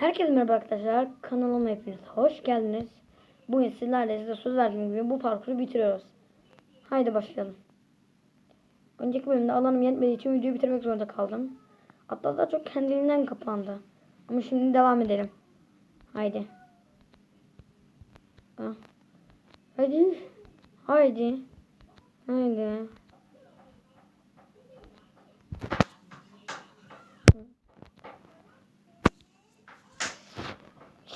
Herkese merhaba arkadaşlar. Kanalıma hepiniz hoş geldiniz. Bugün sizlerle size söz verdiğim gibi bu parkuru bitiriyoruz. Haydi başlayalım. Önceki bölümde alanım yetmediği için videoyu bitirmek zorunda kaldım. Hatta daha çok kendiliğinden kapandı. Ama şimdi devam edelim. Haydi. Ha. Haydi. Haydi. Haydi.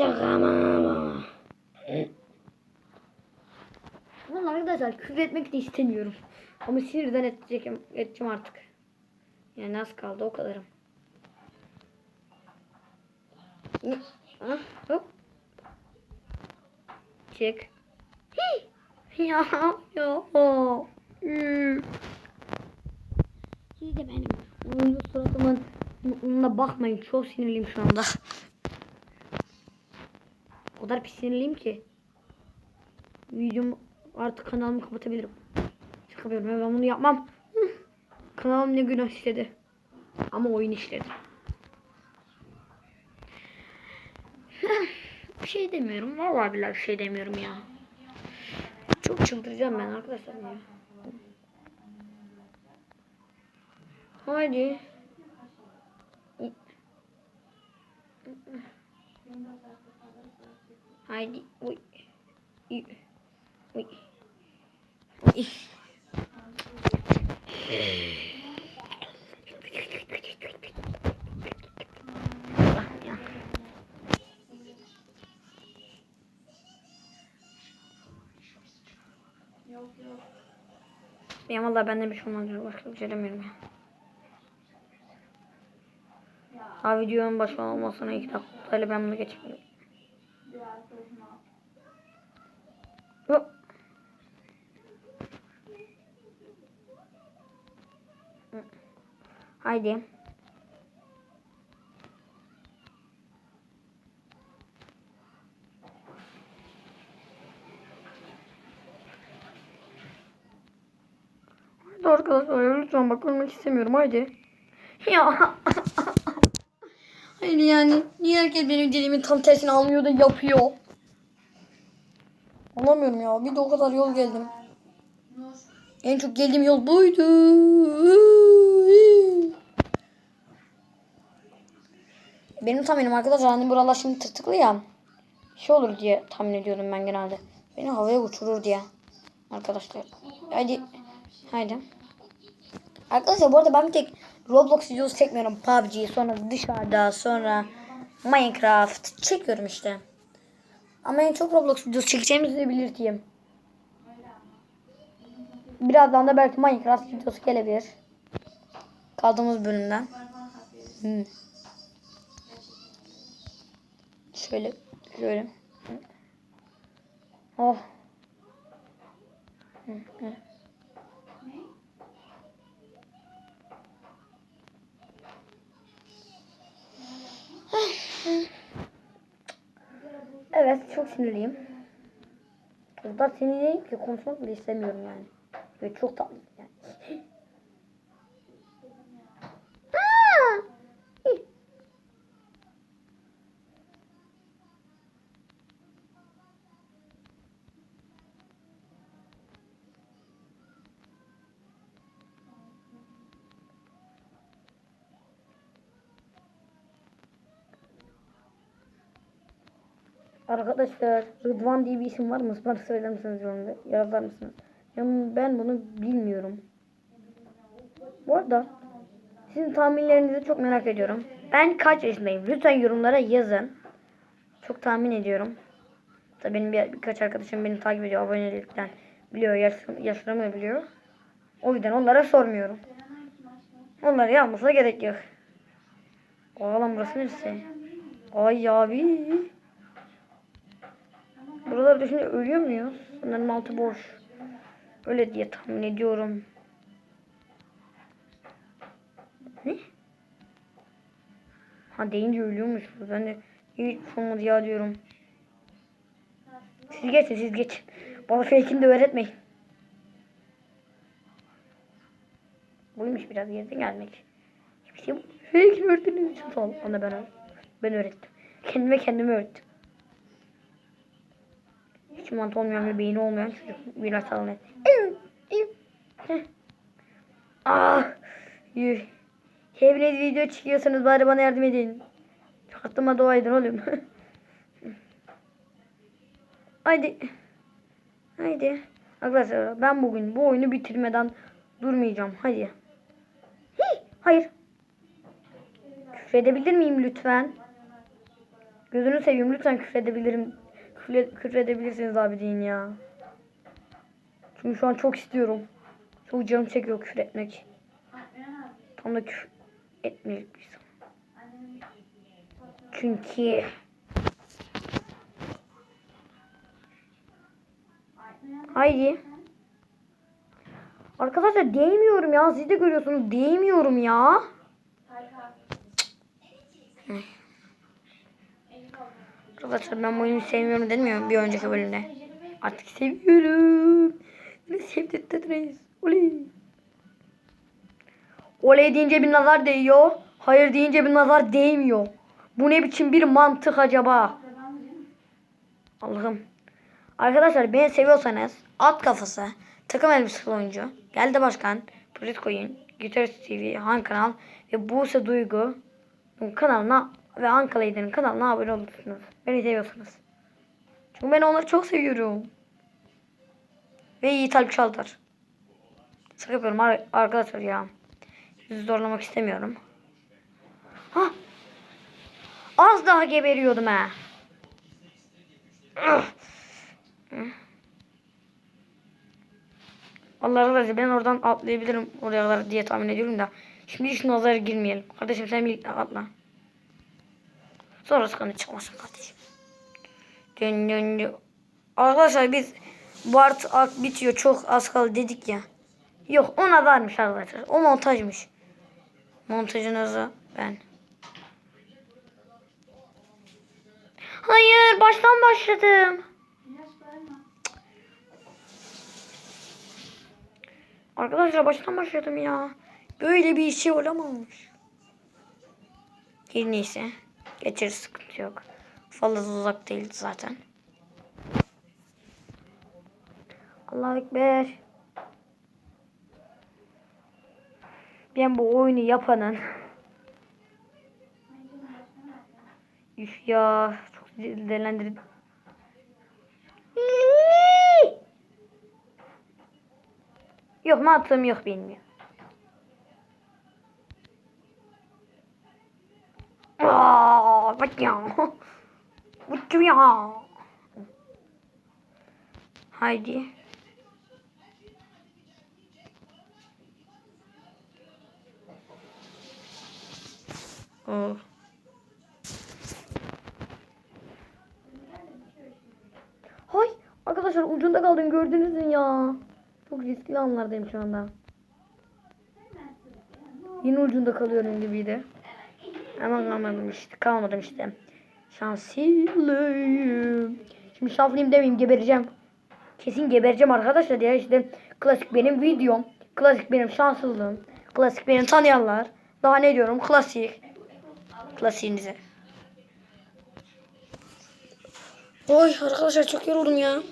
Mı? Vallahi arkadaşlar küfür etmek de istemiyorum. Ama sinirden edeceğim, edeceğim artık. Yani az kaldı o kadarım. Hop. Çık. Ya ya. Hmm. Siz de benim oyuncu suratımın bakmayın. Çok sinirliyim şu anda. Kadar pis sinirliyim ki. Videomu artık kanalımı kapatabilirim. Şaka. Ben bunu yapmam. Kanalım ne günah işledi. Ama oyun işledi. bir şey demiyorum. Vallahi billahi bir şey demiyorum ya. Çok çıldıracağım ben arkadaşlar ya. Haydi. Haydi. Uy. Uy. Uy. Uy. Ya vallahi benden bir şey olmaz. Başka bir şey demiyorum ya. Ha videonun başı iki dakika ben bunu geçmiyorum. Haydi. Haydi arkadaşlar lütfen bak ölmek istemiyorum haydi. Ya. Hayır yani niye herkes benim dilimin tam tersini alıyor da yapıyor? Anlamıyorum ya. Bir de o kadar yol geldim. En çok geldiğim yol buydu. Benim tahminim arkadaşlar hani buralar şimdi tırtıklı ya. Şey olur diye tahmin ediyordum ben genelde. Beni havaya uçurur diye. Arkadaşlar. Hadi. Haydi. Arkadaşlar bu arada ben bir tek Roblox videosu çekmiyorum. PUBG sonra dışarıda sonra Minecraft çekiyorum işte. Ama en çok Roblox videosu çekeceğimizi belirteyim. Birazdan da belki Minecraft videosu gelebilir. Kaldığımız bölümden. Hmm. Şöyle, şöyle. Oh. Hı, hı. Evet çok sinirliyim. Burada sinirliyim ki konuşmak bile istemiyorum yani. Ve çok tatlı yani. Arkadaşlar Rıdvan diye bir isim var mı? Bana söyler misiniz yorumda? Yazar mısınız? Ben bunu bilmiyorum. Bu arada sizin tahminlerinizi çok merak ediyorum. Ben kaç yaşındayım? Lütfen yorumlara yazın. Çok tahmin ediyorum. Tabii benim bir, birkaç arkadaşım beni takip ediyor abonelikten. Biliyor yaş, yaşlarımı biliyor. O yüzden onlara sormuyorum. Onları yapmasına gerek yok. Oğlum burası neresi? Ay abi. Buraları düşünce ölüyor muyuz? Sanırım altı boş. Öyle diye tahmin ediyorum. Ne? Ha deyince ölüyormuş. Ben de hiç olmadı ya diyorum. Siz geçin siz geçin. Bana fake'ini de öğretmeyin. Buymuş biraz geriden gelmek. Hiçbir şey bu. Fake'ini sağ olun. Ona ben, ben öğrettim. Kendime kendime öğrettim. Hiç mantığı olmayan ve beyni olmayan çocuk. Biraz sağlam. Ah. Yuh. Evine video çıkıyorsanız bari bana yardım edin. Aklıma dua edin oğlum. Haydi. Haydi. Arkadaşlar ben bugün bu oyunu bitirmeden durmayacağım. Hadi. Hii, hayır. Küfredebilir miyim lütfen? Gözünü seveyim lütfen küfredebilirim. Küfre, küfredebilirsiniz abi deyin ya. Çünkü şu an çok istiyorum. Çok canım çekiyor küfür etmek. Tam da küfür etmeyecek bir insan. Çünkü Haydi. Arkadaşlar değmiyorum ya. Siz de görüyorsunuz. Değmiyorum ya. Arkadaşlar ben bu oyunu sevmiyorum demiyorum bir önceki bölümde. Artık seviyorum. Beni sevdirdiniz. Oley. Oley deyince bir nazar değiyor. Hayır deyince bir nazar değmiyor. Bu ne biçim bir mantık acaba? Allah'ım. Arkadaşlar beni seviyorsanız at kafası, takım elbiseli oyuncu, geldi başkan, koyun, Gitarist TV, Han kanal ve Buse Duygu kanalına ve Ankara Lider'in kanalına abone olursunuz. Beni seviyorsanız. Çünkü ben onları çok seviyorum. Ve Yiğit Alp Çaldar. Şaka yapıyorum ar- arkadaşlar ya. Sizi zorlamak istemiyorum. Hah. Az daha geberiyordum ha. Ah. Allah razı ben oradan atlayabilirim oraya kadar diye tahmin ediyorum da. Şimdi hiç nazara girmeyelim. Kardeşim sen birlikte atla. Sonra sıkıntı çıkmasın kardeşim. Dön dön dön. Arkadaşlar biz bu art art bitiyor çok az kaldı dedik ya. Yok o nazarmış arkadaşlar. O montajmış. Montajınızı ben. Hayır baştan başladım. Arkadaşlar baştan başladım ya. Böyle bir şey olamamış. Her neyse. Geçer sıkıntı yok. Fazla uzak değildi zaten. Allahu Ekber. Ben bu oyunu yapanın Üf ya çok değerlendirdim. Yok mantığım yok benim bak ya. Bak ya. Haydi. Oh. Hay arkadaşlar ucunda kaldım gördünüz mü ya? Çok riskli anlardayım şu anda. Yine ucunda kalıyorum gibiydi. Ama kalmadım işte. Kalmadım işte. Şanslıyım. Şimdi şanslıyım demeyeyim gebereceğim. Kesin gebereceğim arkadaşlar ya işte klasik benim videom. Klasik benim şanssızlığım. Klasik benim tanıyanlar. Daha ne diyorum klasik. Klasiğinize. Oy arkadaşlar çok yoruldum ya.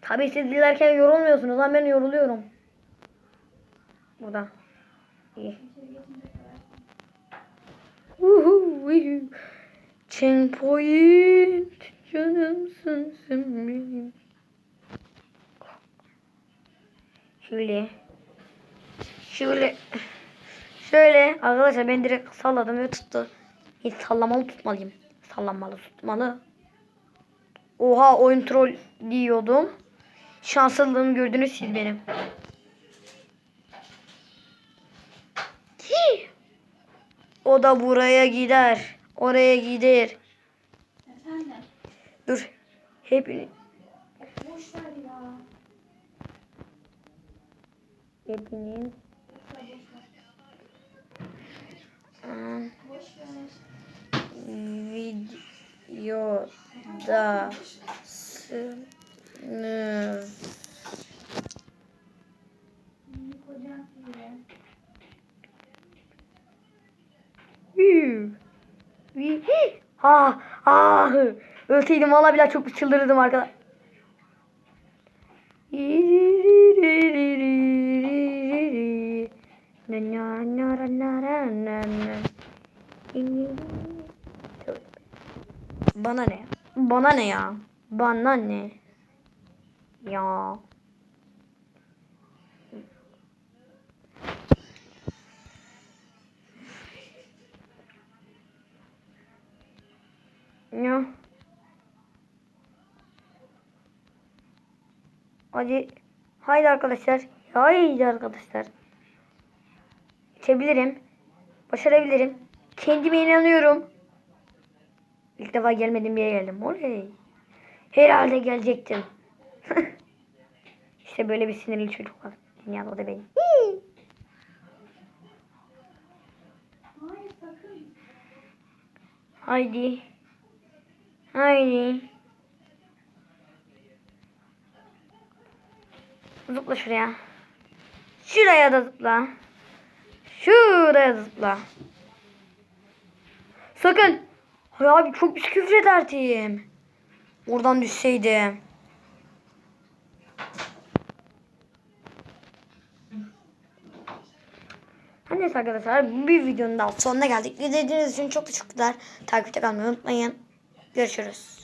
Tabii siz dilerken yorulmuyorsunuz ama ben yoruluyorum. Burada. İyi. Uhu. Checkpoint canımsın sen benim. Şöyle. Şöyle. Şöyle arkadaşlar ben direkt salladım ve tuttu. Hiç sallamalı tutmalıyım. Sallanmalı tutmalı. Oha oyun troll diyordum. Şanslılığımı gördünüz siz benim. O da buraya gider. Oraya gider. Efendim? Dur. Hepini. Boş ver ya. Hepiniz. ıı, Boş Ölseydim valla bile çok çıldırırdım arkadaş. Bana ne? Bana ne ya? Bana ne? Ya. Ya. Hadi. Haydi arkadaşlar. Haydi arkadaşlar. İçebilirim. Başarabilirim. Kendime inanıyorum. İlk defa gelmedim yere geldim. Oley. Herhalde gelecektim. işte böyle bir sinirli çocuk var. Dünyada o da benim. Haydi. Haydi. Zıpla şuraya. Şuraya da zıpla. Şuraya da zıpla. Sakın. Hay abi çok pis küfür ederdim. Oradan düşseydim. Her neyse arkadaşlar bir videonun daha sonuna geldik. İzlediğiniz için çok teşekkürler. Takipte kalmayı unutmayın. Görüşürüz.